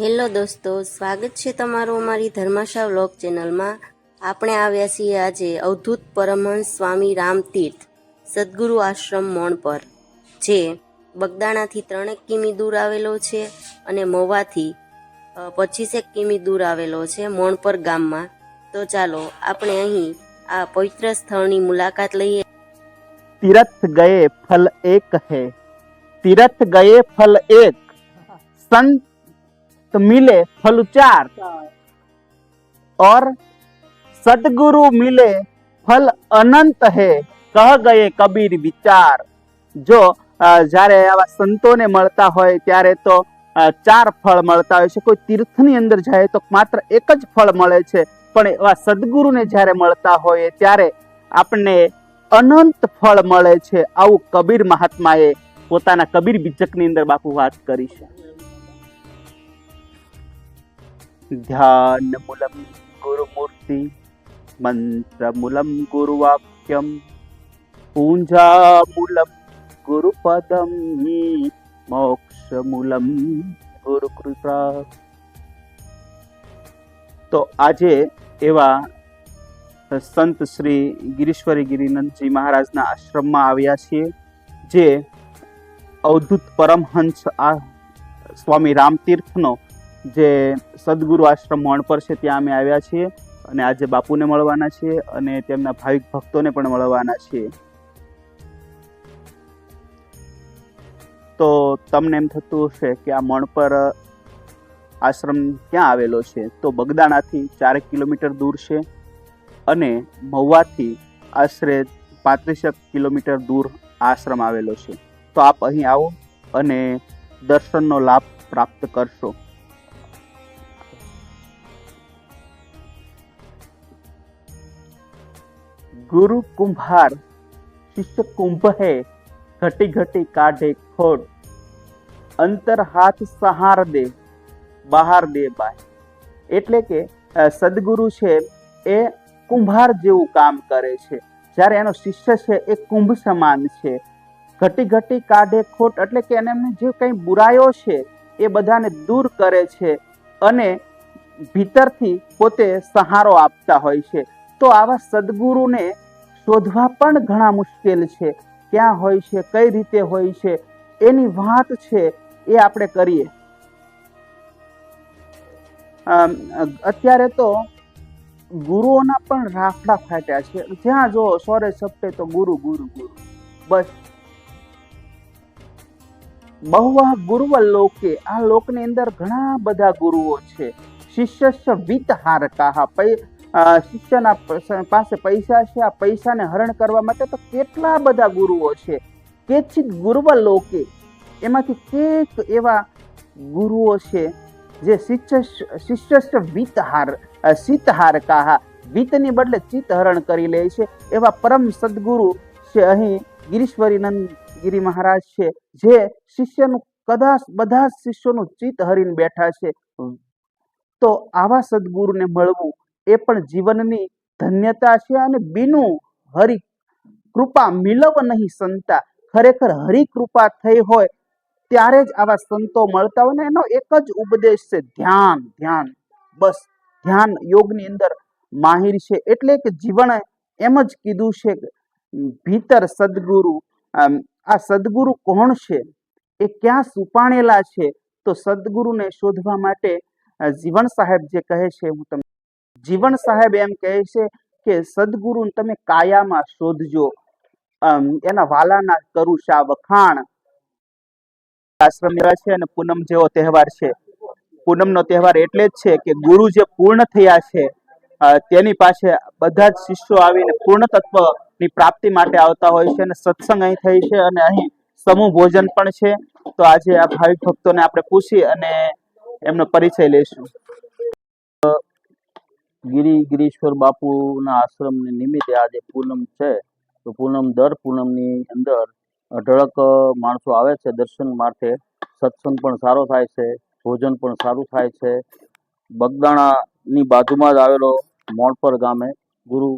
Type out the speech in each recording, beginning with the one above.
Hello દોસ્તો, સ્વાગત છે તમારું અમારી ધર્માશા વ્લોગ ચેનલમાં. આપણે આવ્યા છીએ આજે અવધૂત પરમહંસ સ્વામી રામતીર્થ સદગુરુ આશ્રમ મોણ પર, જે બગદાણાથી ત્રણેક કિમી દૂર આવેલો છે અને મોવાથી પચીસેક કિમી દૂર આવેલો છે મોણપર ગામમાં. તો ચાલો, આપણે અહીં આ પવિત્ર સ્થળની મુલાકાત લઈએ. તીરથ ગયે ફલ એક હે. તીરથ ગયે ફલ એક. સંત संत मिले फल चार और सदगुरु मिले फल अनंत है कह गए કબીર વિચાર જો અ, જ્યારે આવા સંતોને મળતા હોય ત્યારે તો અ, ચાર ફળ મળતા હોય છે કોઈ તીર્થની અંદર જાય તો માત્ર એક જ ફળ મળે છે પણ એવા સદગુરુને જ્યારે મળતા હોય ત્યારે આપણને અનંત ફળ મળે છે આવું કબીર મહાત્માએ પોતાના કબીર બીજકની અંદર બાપુ વાત કરી છે ધ્યાન મૂલમ ગુરુમૂર્તિ મંત્ર મૂલમ ગુરુવાક્યમ મોક્ષમૂલમ ગુરુકૃપા તો આજે એવા સંત શ્રી ગિરીશ્વરી ગિરિનંદજી મહારાજના આશ્રમમાં આવ્યા છીએ જે અવધૂત પરમહંસ આ સ્વામી રામતીર્થનો જે સદગુરુ આશ્રમ મણપર છે, ત્યાં અમે આવ્યા છીએ અને આજે બાપુને મળવાના છીએ અને તેમના ભાવિક ભક્તોને પણ મળવાના છીએ. તો તમને એમ થતું હશે કે આ મણપર આશ્રમ ક્યાં આવેલો છે? તો બગદાણાથી ચારેક કિલોમીટર દૂર છે અને મહુવાથી આશરે પાંત્રીસેક કિલોમીટર દૂર આશ્રમ આવેલો છે. તો આપ અહીં આવો અને દર્શનનો લાભ પ્રાપ્ત કરશો. ગુરુ કુંભાર શિષ્ય કુંભ ઘટી ઘટી કાઢે ખોડ. અંતર હાથ સહાર દે, બહાર દે બાય એટલે કે સદગુરુ છે એ કુંભાર જેવું કામ કરે છે. જ્યારે એનો શિષ્ય છે એ કુંભ સમાન છે. ઘટી ઘટી કાઢે ખોટ એટલે કે એને જે કંઈ બુરાયો છે એ બધાને દૂર કરે છે અને ભીતરથી પોતે સહારો આપતા હોય છે. તો આવા સદગુરુને શોધવા પણ ઘણા મુશ્કેલ છે. ક્યાં હોય છે કઈ રીતે હોય છે એની વાત છે એ આપણે કરીએ. અત્યારે તો ગુરુઓના પણ રાફડા ફાટ્યા છે. જ્યાં જો સોરે સપટે તો ગુરુ ગુરુ ગુરુ. બસ. બહુવા ગુરુવ લોકે આ લોકની અંદર ઘણા બધા ગુરુઓ છે. શિષ્ય વિત કાહા પૈ અ, શિષ્યના પાસે પૈસા છે, આ પૈસાને હરણ કરવા માટે તો કેટલા બધા ગુરુઓ છે. કેચિત ગુરુવ લોકે. એમાંથી કેક એવા ગુરુઓ છે, જે શિષ્ય શિષ્ય વિતહાર શીતહાર કાહા વિતની બદલે ચિત્ત હરણ કરી લે છે. એવા પરમ સદગુરુ છે અહીં ગિરીશ્વરીનંદ ગિરી મહારાજ છે, જે શિષ્યનું કદાચ બધા શિષ્યોનું ચિત્ત હરીને બેઠા છે. તો આવા સદગુરુને મળવું એ પણ જીવનની ધન્યતા છે અને બીનું હરિ કૃપા મિલવ નહીં સંતા. ખરેખર હરિ કૃપા થઈ હોય ત્યારે જ આવા સંતો મળતા હોય ને એનો એક જ ઉપદેશ છે ધ્યાન ધ્યાન. બસ ધ્યાન યોગની અંદર માહિર છે. એટલે કે જીવન એમ જ કીધું છે ભીતર સદગુરુ આ સદગુરુ કોણ છે? એ ક્યાં સુપાણેલા છે? તો સદગુરુને શોધવા માટે જીવન સાહેબ જે કહે છે, હું તમને જીવન સાહેબ એમ કહે છે કે સદગુરુ તમે કાયામાં શોધજો. એના વાલાના કરું શા વખાણ આશ્રમ એવા છે અને પૂનમ જેવો તહેવાર છે. પૂનમનો તહેવાર એટલે જ છે કે, ગુરુ જે પૂર્ણ થયા છે તેની પાસે બધા જ શિષ્યો આવીને પૂર્ણ તત્વની પ્રાપ્તિ માટે આવતા હોય છે અને સત્સંગ અહીં થઈ છે અને અહીં સમૂહ ભોજન પણ છે. તો આજે આ ભાવિક ભક્તોને આપણે પૂછી અને એમનો પરિચય લઈશું. ગિરી, ગિરીશ્વર બાપુના આશ્રમની નિમિત્તે આજે પૂનમ છે. તો પૂનમ દર પૂનમની અંદર અઢળક માણસો આવે છે દર્શન માટે સત્સંગ પણ સારો થાય છે, ભોજન પણ સારું થાય છે. બગદાણાની બાજુમાં જ આવેલો મોણપર ગામે ગુરુ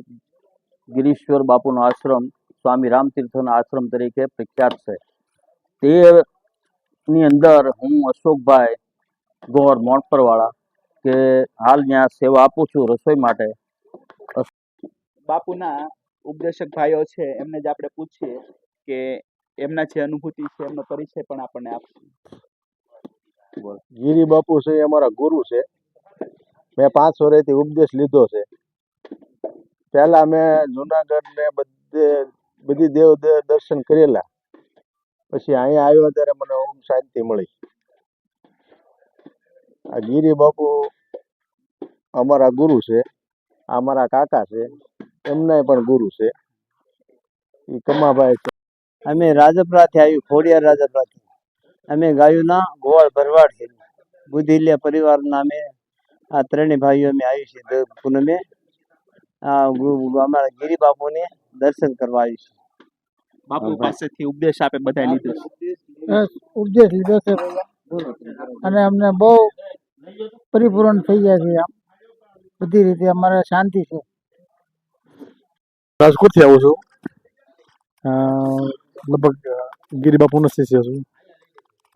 ગિરીશ્વર બાપુનો આશ્રમ સ્વામી રામતીર્થના આશ્રમ તરીકે પ્રખ્યાત છે. તે ની અંદર હું અશોકભાઈ ગોર મોણપર વાળા કે હાલ ત્યાં સેવા આપું છું રસોઈ માટે. બાપુના ઉપદેશક ભાઈઓ છે એમને જ આપણે પૂછીએ કે એમના જે અનુભૂતિ છે એમનો પરિચય પણ આપણને આપશે. ગીરી બાપુ છે એ અમારા ગુરુ છે. મેં પાંચ વર્ષથી ઉપદેશ લીધો છે. પહેલા મેં જુનાગઢ ને બધે બધી દેવ દર્શન કરેલા. પછી અહીંયા આવ્યો ત્યારે મને ઓમ શાંતિ મળી. આ ગીરી બાપુ અમારા ગુરુ છે અમારા કાકા છે એમના પણ ગુરુ છે. એ કમાભાઈ છે. અમે રાજપરાથી આવ્યું ખોડિયાર રાજપરાથી. અમે ગાયુંના ગોવાળ ભરવાડ છે. બુદ્ધિલ્ય પરિવારના અમે આ ત્રણેય ભાઈઓ અમે આવ્યું છે દર પૂનમે. આ અમારા ગીરી બાપુને દર્શન કરવા આવ્યું છે બાપુ પાસેથી ઉપદેશ આપે બધા લીધો ઉપદેશ લીધો છે. અને અમને બહુ પરિપૂર્ણ થઈ ગયા છે આમ. બધી રીતે અમારે શાંતિ છે. રાજકોટથી આવું છું. લગભગ ગિરિબાપુ શિષ્ય છું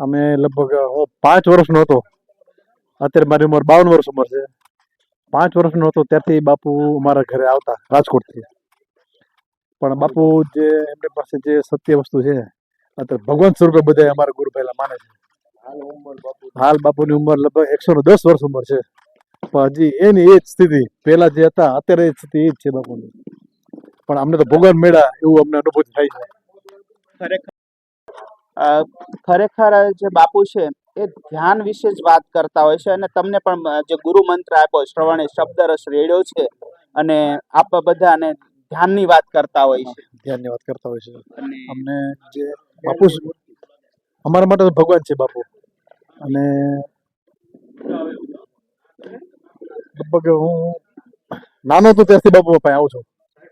અમે લગભગ હું પાંચ વર્ષનો હતો. અત્યારે મારી ઉંમર બાવન વર્ષ ઉંમર છે. પાંચ વર્ષનો હતો ત્યારથી બાપુ અમારા ઘરે આવતા રાજકોટથી. પણ બાપુ જે એમની પાસે જે સત્ય વસ્તુ છે અત્યારે ભગવાન સ્વરૂપે બધા અમારા ગુરુ પહેલા માને છે. હાલ બાપુની. ઉંમર લગભગ એકસો ને દસ વર્ષ ઉંમર છે. પણ હજી એની એ જ સ્થિતિ. પહેલા જે હતા અત્યારે એ સ્થિતિ એ જ છે બાપુની. પણ અમને તો ભગવાન મેળા એવું અમને અનુભૂતિ થાય છે. ખરેખર. જે બાપુ છે એ ધ્યાન વિશે જ વાત કરતા હોય છે અને તમને પણ જે ગુરુ મંત્ર આપ્યો શ્રવણે શબ્દ રસ રેડ્યો છે અને આપ બધાને ધ્યાનની વાત કરતા હોય છે. ધ્યાનની વાત કરતા હોય છે. અમને જે બાપુ અમારા માટે તો ભગવાન છે બાપુ. અને લગભગ હું નાનો હતો ત્યારથી બાપુ પાસે આવું છું.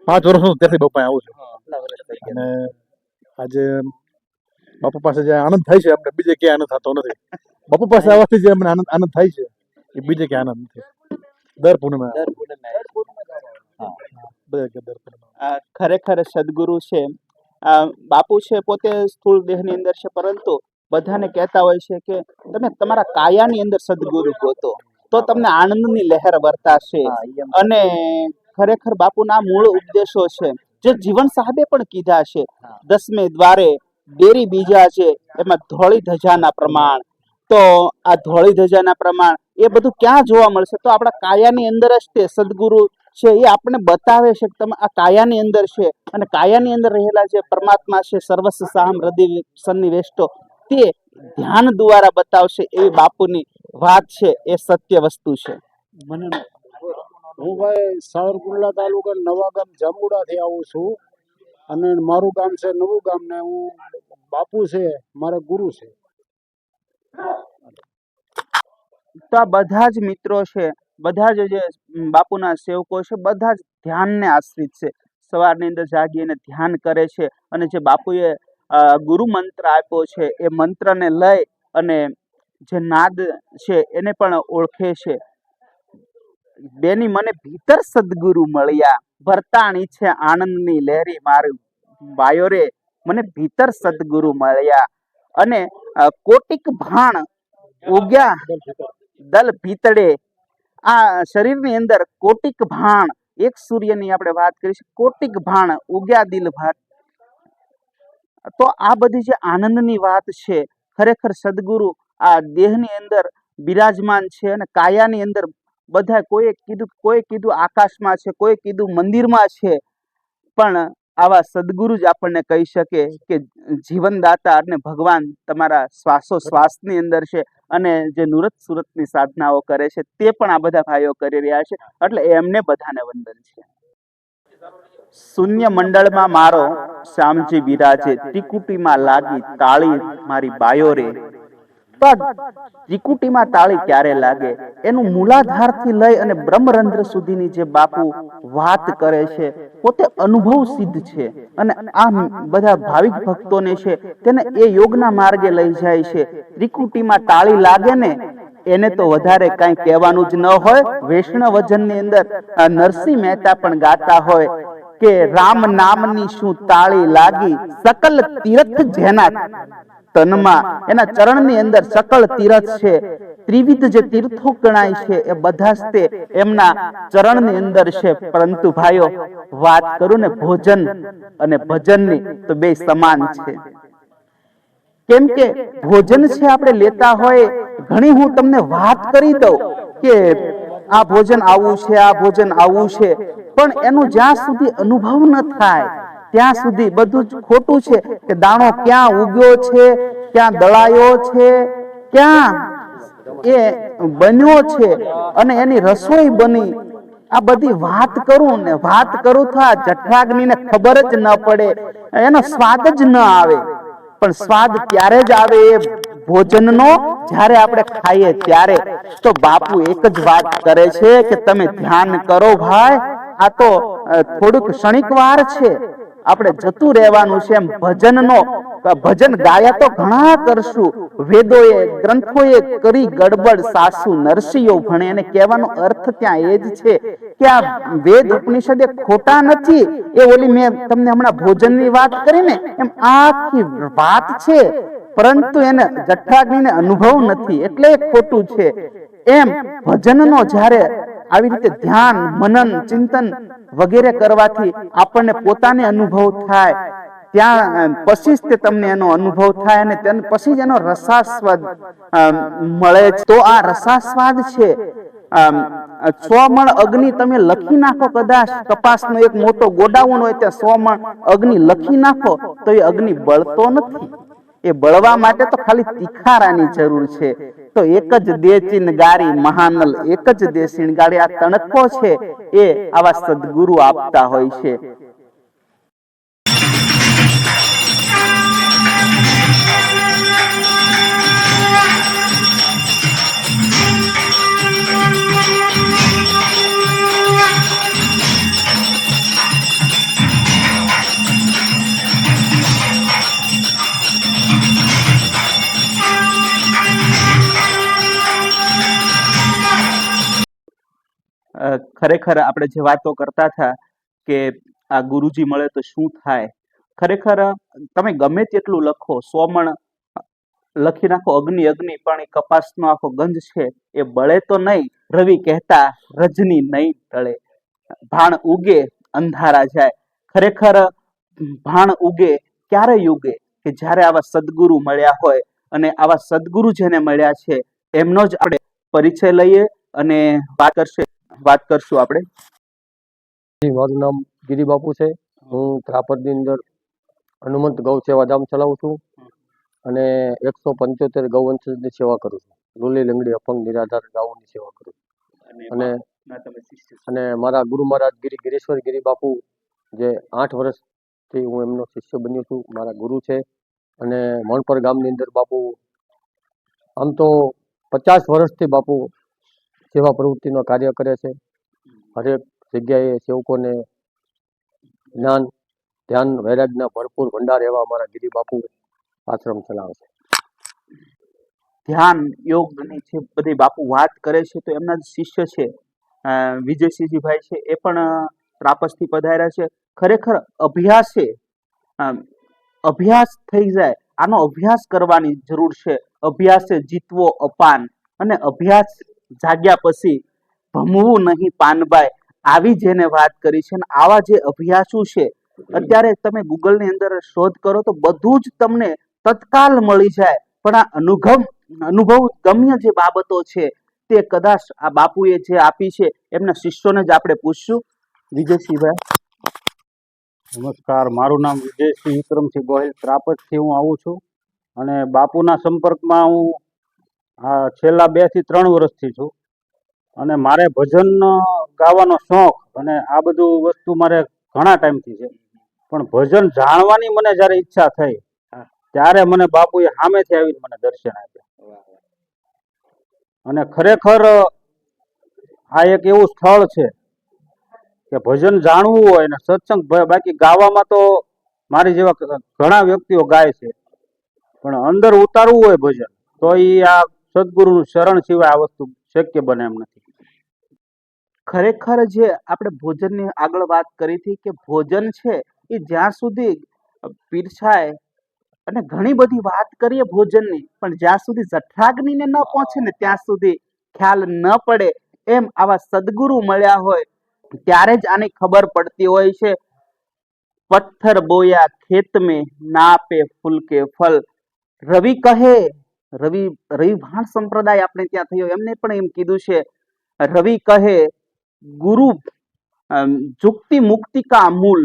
પાંચ વર્ષ હું ત્યારથી બાપુ આવું છું. અને આજે બાપુ પાસે જે આનંદ થાય છે અમને બીજે ક્યાંય આનંદ થતો નથી. બાપુ પાસે આવવાથી જે અમને આનંદ આનંદ થાય છે એ બીજે ક્યાંય આનંદ નથી. દર પૂનમે ખરેખર સદગુરુ છે. બાપુ છે પોતે સ્થૂળ દેહની અંદર છે પરંતુ બધાને કહેતા હોય છે કે તમે તમારા કાયાની અંદર સદગુરુ ગોતો તો. તમને આનંદની લહેર વર્તાશે. અને ખરેખર બાપુના મૂળ ઉપદેશો છે. જે જીવન સાહેબે પણ કીધા છે. દસમે દ્વારે ડેરી બીજા છે. એમાં ધોળી ધજાના પ્રમાણ. તો આ ધોળી ધજાના પ્રમાણ એ બધું ક્યાં જોવા મળશે? તો આપણા કાયાની અંદર જ તે સદગુરુ છે એ આપણને બતાવે છે કે તમે આ કાયાની અંદર છે. અને કાયાની અંદર રહેલા જે પરમાત્મા છે સર્વસ્વ સાહમ હૃદય સન્નિવેષ્ટો તે ધ્યાન દ્વારા બતાવશે એવી બાપુની વાત છે એ સત્ય વસ્તુ છે. મને હું ભાઈ સાવરકુંડલા તાલુકા નવા ગામ જાંબુડાથી આવું છું. અને મારું ગામ છે નવું ગામ ને હું બાપુ છે મારા ગુરુ છે. તો આ બધા જ મિત્રો છે બધા જ જે બાપુના સેવકો છે બધા જ ધ્યાનને આશ્રિત છે. સવારની અંદર જાગી અને ધ્યાન કરે છે અને જે બાપુએ ગુરુ મંત્ર આપ્યો છે, એ મંત્રને લઈ અને જે નાદ છે એને પણ ઓળખે છે. બેની મને ભીતર સદગુરુ મળ્યા, ભરતાણી છે આનંદની લહેરી મારી બાયો મને ભીતર સદગુરુ મળ્યા અને કોટિક ભાણ ઉગ્યા દલ ભીતડે. આ શરીરની અંદર કોટિક ભાણ, એક સૂર્યની આપણે વાત કરીશું, કોટિક ભાણ ઉગ્યા દિલ ભાટ તો આ બધી જે આનંદની વાત છે, ખરેખર સદગુરુ આ દેહની અંદર બિરાજમાન છે અને કાયાની અંદર બધા કોઈએ કીધું, કોઈ કીધું આકાશમાં છે, કોઈ કીધું મંદિરમાં છે, પણ આવા સદગુરુ જ આપણને કહી શકે કે જીવનદાતા અને ભગવાન તમારા શ્વાસો શ્વાસની અંદર છે અને જે નુરત સુરતની સાધનાઓ કરે છે તે પણ આ બધા ભાઈઓ કરી રહ્યા છે, એટલે એમને બધાને વંદન છે. શૂન્ય મંડળમાં મારો શ્યામજી બિરાજે ત્રિકુટીમાં લાગી તાળી મારી બાયો રે. પણ ત્રિકુટીમાં તાળી ક્યારે લાગે? એનું મૂલાધારથી લઈ અને બ્રહ્મરંધ્ર સુધીની જે બાપુ વાત કરે છે, પોતે અનુભવ સિદ્ધ છે અને આ બધા ભાવિક ભક્તોને છે, તેને એ યોગના માર્ગે લઈ જાય છે. ત્રિકુટીમાં તાળી લાગે ને, એને તો વધારે કઈ કહેવાનું જ ન હોય. વૈષ્ણવ વજનની અંદર નરસિંહ મહેતા પણ ગાતા હોય. કે રામ નામની શું તાળી લાગી? સકલ તીર્થ જેના તનમાં. એના ચરણની અંદર સકળ તીર્થ છે. ત્રિવિધ જે તીર્થો ગણાય છે એ બધા જ એમના ચરણની અંદર છે. પરંતુ ભાઈઓ, વાત કરું ને ભોજન અને ભજનની તો બે સમાન છે. કેમ કે ભોજન છે આપણે લેતા હોય, ઘણી હું તમને વાત કરી દઉં કે આ ભોજન આવું છે, આ ભોજન આવું છે. પણ એનું જ્યાં સુધી અનુભવ ન થાય, ત્યાં સુધી બધું જ ખોટું છે કે દાણો ક્યાં ઉગ્યો છે, ક્યાં દળાયો છે, ક્યાં એ બન્યો છે અને એની રસોઈ બની. આ બધી વાત કરું ને, વાત કરું તો આ જઠરાગ્નિને ખબર જ ન પડે. એનો સ્વાદ જ ન આવે. પણ સ્વાદ ત્યારે જ આવે એ ભોજનનો જ્યારે આપણે ખાઈએ ત્યારે, તો બાપુ એક જ વાત કરે છે કે તમે ધ્યાન કરો ભાઈ, આ તો થોડુંક ક્ષણિક વાર છે. આપણે જતું રહેવાનું છે એમ ભજનનો ભજન ગાયા તો ઘણા કરશું. વેદોએ, ગ્રંથોએ કરી ગડબડ સાસુ નરસિંહો ભણે. એને કહેવાનો અર્થ ત્યાં એ જ છે કે આ વેદ ઉપનિષદ એ ખોટા નથી. એ ઓલી મેં તમને હમણાં ભોજનની વાત કરી ને, એમ આખી વાત છે. પરંતુ એને જઠરાગ્નિને અનુભવ નથી, એટલે ખોટું છે. એમ ભજનનો જ્યારે આવી રીતે ધ્યાન, મનન, ચિંતન વગેરે કરવાથી આપણને પોતાને અનુભવ થાય, ત્યાં પછી જ તે તમને એનો અનુભવ થાય અને તેને પછી જ એનો રસાસ્વાદ મળે. તો આ રસાસ્વાદ છે. સો મણ અગ્નિ તમે લખી નાખો કદાચ, કપાસનો એક મોટો ગોડાઉન હોય ત્યાં સો મણ અગ્નિ લખી નાખો, તો એ અગ્નિ બળતો નથી. એ બળવા માટે તો ખાલી તિખારાની જરૂર છે. તો એક જ દે ગારી મહાનલ એક જ દેશીન ગારી આ તણકો છે, એ આવા સદગુરુ આપતા હોય છે. ખરેખર આપણે જે વાતો કરતા હતા કે આ ગુરુજી મળે તો શું થાય, ખરેખર તમે ગમે તેટલું લખો, સોમણ લખી નાખો અગ્નિ અગ્નિ, પણ એ કપાસનો આખો ગંજ છે, એ બળે તો નહીં, રવિ કહેતા રજની નહીં ટળે, ભાણ ઉગે અંધારા જાય, ખરેખર ભાણ ઉગે ક્યારે યુગે કે જ્યારે આવા સદગુરુ મળ્યા હોય અને આવા સદગુરુ જેને મળ્યા છે, એમનો જ આપણે પરિચય લઈએ અને વાત કરશે. વાત કરશું આપણે. મારું નામ ગિરિબાપુ છે. હું ત્રાપરની અંદર હનુમંત ગૌ સેવા ધામ ચલાવું છું અને એકસો પંચોતેર ગૌવંશની સેવા કરું છું. લોલી લંગડી અપંગ નિરાધાર ગાઉની સેવા કરું અને અને મારા ગુરુ મહારાજ ગિરી ગિરીશ્વર ગિરિબાપુ જે આઠ વર્ષથી હું એમનો શિષ્ય બન્યો છું મારા ગુરુ છે. અને મણપર ગામની અંદર બાપુ આમ તો પચાસ વર્ષથી બાપુ સેવા પ્રવૃત્તિનો કાર્ય કરે છે. હરેક જગ્યાએ સેવકોને જ્ઞાન, ધ્યાન, વૈરાગ્યના ભરપૂર ભંડાર એવા અમારા ગિરિબાપુ આશ્રમ ચલાવે છે ધ્યાન યોગની જે બધી બાપુ વાત કરે છે તો એમના જે શિષ્ય છે વિજયસિંહજીભાઈ છે, એ પણ પ્રાપસથી પધાર્યા છે. ખરેખર અભ્યાસે અભ્યાસ થઈ જાય, આનો અભ્યાસ કરવાની જરૂર છે. અભ્યાસે જીતવો અપાન અને અભ્યાસ જાગ્યા પછી ભમવું નહીં પાનબાઈ, આવી જેને વાત કરી છે આવા જે અભ્યાસુ છે, અત્યારે તમે ગૂગલની અંદર શોધ કરો તો બધું જ તમને તત્કાલ મળી જાય. પણ આ અનુભવ અનુભવ ગમ્ય જે બાબતો છે તે કદાચ આ બાપુએ જે આપી છે, એમના શિષ્યોને જ આપણે પૂછશું. વિજયસિંહભાઈ. નમસ્કાર, મારું નામ વિજયસિંહ વિક્રમસિંહ ગોહિલ ત્રાપજથી હું આવું છું. અને બાપુના સંપર્કમાં હું આ છેલ્લા બેથી ત્રણ વર્ષથી છું. અને મારે ભજન ગાવાનો શોખ અને આ બધું વસ્તુ મારે ઘણા ટાઈમથી છે. પણ ભજન જાણવાની મને જ્યારે ઈચ્છા થઈ ત્યારે મને બાપુએ સામેથી આવીને મને દર્શન આપ્યા. અને ખરેખર આ એક એવું સ્થળ છે કે ભજન જાણવું હોય ને સત્સંગ બાકી ગાવામાં તો મારી જેવા ઘણા વ્યક્તિઓ ગાય છે. પણ અંદર ઉતારવું હોય ભજન તો એ આ સદગુરુનું શરણ સિવાય આ વસ્તુ શક્ય બને એમ નથી. ખરેખર જે આપણે ભોજનની આગળ વાત કરી હતી કે ભોજન છે એ જ્યાં સુધી પીરસાય અને ઘણી બધી વાત કરીએ ભોજનની, પણ જ્યાં સુધી જઠરાગ્નિને ન પહોંચે ને ત્યાં સુધી ખ્યાલ ન પડે એમ આવા સદગુરુ મળ્યા હોય, ત્યારે જ આની ખબર પડતી હોય છે. પથ્થર બોયા ખેત મેં ના પે ફૂલ કે ફલ. રવિ કહે રવિ રવિ ભાણ સંપ્રદાય આપણે ત્યાં થયો. એમને પણ એમ કીધું છે, રવિ કહે, ગુરુ જુક્તિ મુક્તિ કા મૂળ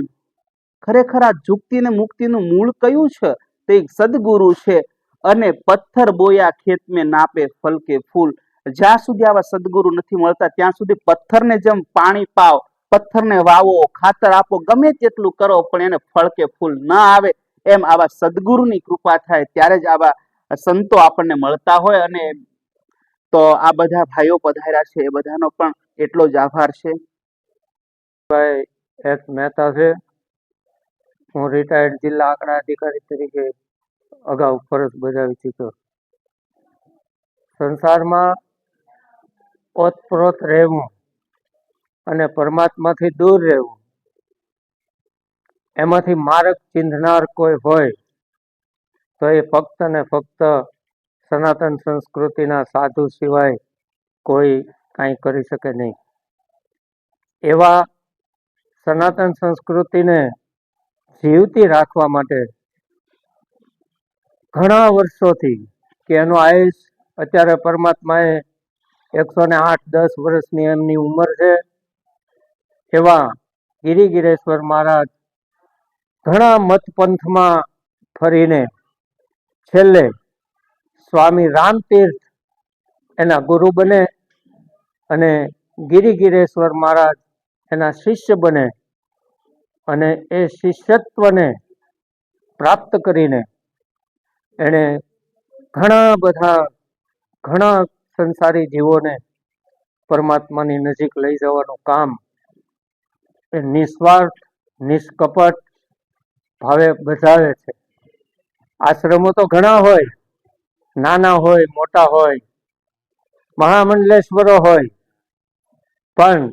ખરેખર આ જુક્તિ ને મુક્તિનું મૂળ કયું છે? તે સદગુરુ છે અને પથ્થર બોયા ખેત મેં નાપે ફલકે ફૂલ. જ્યાં સુધી આવા સદગુરુ નથી મળતા, ત્યાં સુધી પથ્થરને જેમ પાણી પાવ પથ્થરને વાવો, ખાતર આપો, ગમે તેટલું કરો, પણ એને ફળ કે ફૂલ ન આવે. એમ આવા સદગુરુની કૃપા થાય, ત્યારે જ આવા સંતો આપણને મળતા હોય અને તો આ બધા ભાઈઓ પધાર્યા છે. એ બધાનો પણ એટલો જ આભાર છે. ભાઈ, એક મહેતા છે. હું રિટાયર્ડ જિલ્લા આંકડા અધિકારી તરીકે અગાઉ ફરજ બજાવી ચૂક્યો સંસારમાં ઓતપ્રોત રહેવું અને પરમાત્માથી દૂર રહેવું, એમાંથી માર્ગ ચિંધનાર કોઈ હોય તો એ ફક્ત ને ફક્ત સનાતન સંસ્કૃતિના સાધુ સિવાય કોઈ કાંઈ કરી શકે નહીં. એવા સનાતન સંસ્કૃતિને જીવતી રાખવા માટે ઘણા વર્ષોથી કે એનું આયુષ અત્યારે પરમાત્માએ એકસો ને આઠ દસ વર્ષની એમની ઉંમર છે એવા ગિરિગિરેશ્વર મહારાજ ઘણા મતપંથમાં ફરીને છેલ્લે સ્વામી રામતીર્થ એના ગુરુ બને અને ગિરિગિરેશ્વર મહારાજ એના શિષ્ય બને અને એ શિષ્યત્વને પ્રાપ્ત કરીને એણે ઘણા બધા, ઘણા સંસારી જીવોને પરમાત્માની નજીક લઈ જવાનું કામ એ નિસ્વાર્થ, નિષ્કપટ ભાવે બજાવે છે. આશ્રમો તો ઘણા હોય, નાના હોય, મોટા હોય, મહામંડલેશ્વરો હોય, પણ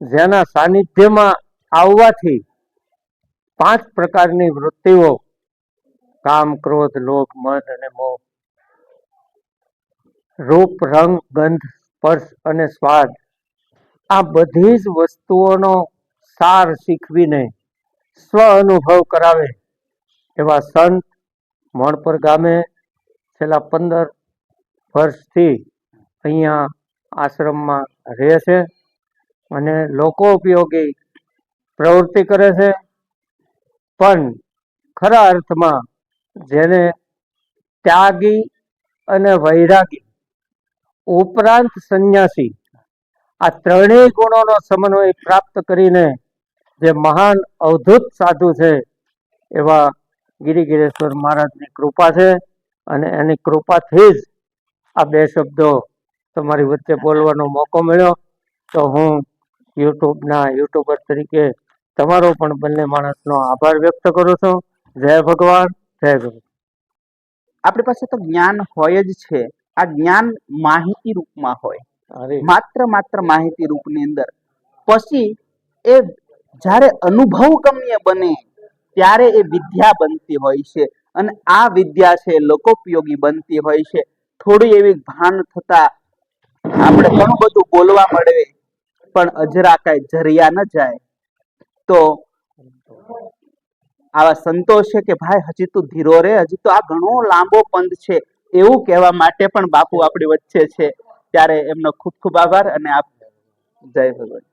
જેના સાનિધ્યમાં આવવાથી પાંચ પ્રકારની વૃત્તિઓ, કામ, ક્રોધ, લોભ, મન અને મોહ, રૂપ, રંગ, ગંધ, સ્પર્શ અને સ્વાદ, આ બધી જ વસ્તુઓનો સાર શીખવીને સ્વ અનુભવ કરાવે એવા સંત મણપર ગામે છેલ્લા પંદર વર્ષથી અહીંયા આશ્રમમાં રહે છે અને લોકો ઉપયોગી પ્રવૃત્તિ કરે છે. પણ ખરા અર્થમાં જેને ત્યાગી અને વૈરાગી ઉપરાંત સંન્યાસી આ ત્રણેય ગુણોનો સમન્વય પ્રાપ્ત કરીને જે મહાન અવધૂત સાધુ છે એવા ગિરિગિરેશ્વર મહારાજની કૃપા છે અને એની કૃપાથી જ આ બે શબ્દો તમારી વચ્ચે બોલવાનો મોકો મળ્યો. તો હું યુટ્યુબના યુટ્યુબર તરીકે તમારો પણ બંને માણસનો આભાર વ્યક્ત કરું છું. જય ભગવાન જય ગુરુ. આપણી પાસે તો જ્ઞાન હોય જ છે. આ જ્ઞાન માહિતી રૂપમાં હોય. માત્ર માત્ર માહિતી રૂપની અંદર. પછી એ જ્યારે અનુભવ ગમ્ય બને ત્યારે એ વિદ્યા બનતી હોય છે. અને આ વિદ્યા છે લોકોપયોગી બનતી હોય છે. થોડી એવી ભાન થતા આપણે ઘણું બધું બોલવા મળે, પણ અજરા કાંઈ જરિયા ન જાય. તો આવા સંતોષ છે કે ભાઈ, હજી તું ધીરો રે, હજી તો આ ઘણો લાંબો પંથ છે. એવું કહેવા માટે પણ બાપુ આપણી વચ્ચે છે. ત્યારે એમનો ખૂબ ખૂબ આભાર અને આપ જય ભગવાન.